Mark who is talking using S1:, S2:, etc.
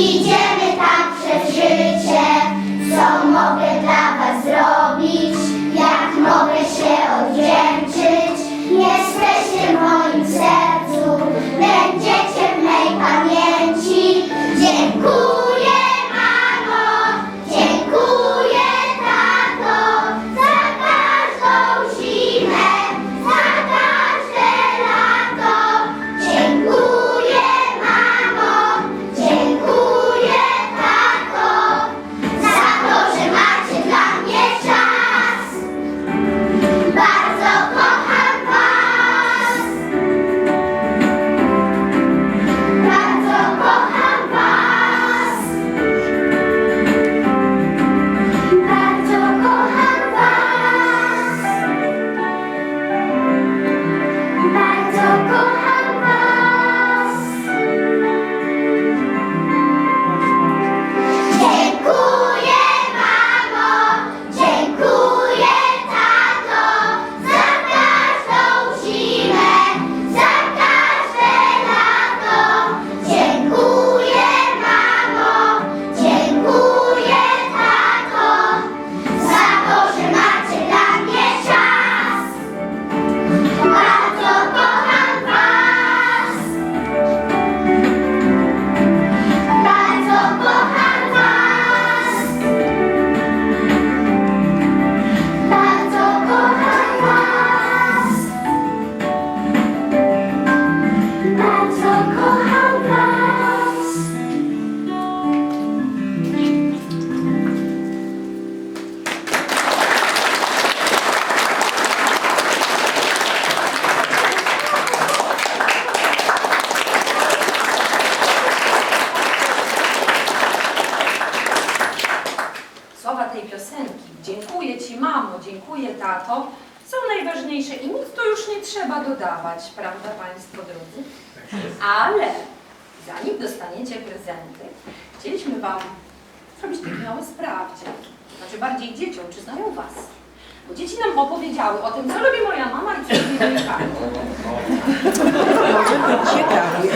S1: Idziemy tak przez życie,
S2: Słowa tej piosenki, dziękuję Ci mamo, dziękuję tato, są najważniejsze i nic tu już nie trzeba dodawać, prawda Państwo drodzy? Ale zanim dostaniecie prezenty, chcieliśmy Wam zrobić taki mały sprawdzian. Znaczy bardziej dzieciom, czy znają Was? Bo dzieci nam opowiedziały o tym, co lubi moja mama i co lubi mój tata.
S3: Ciekawie.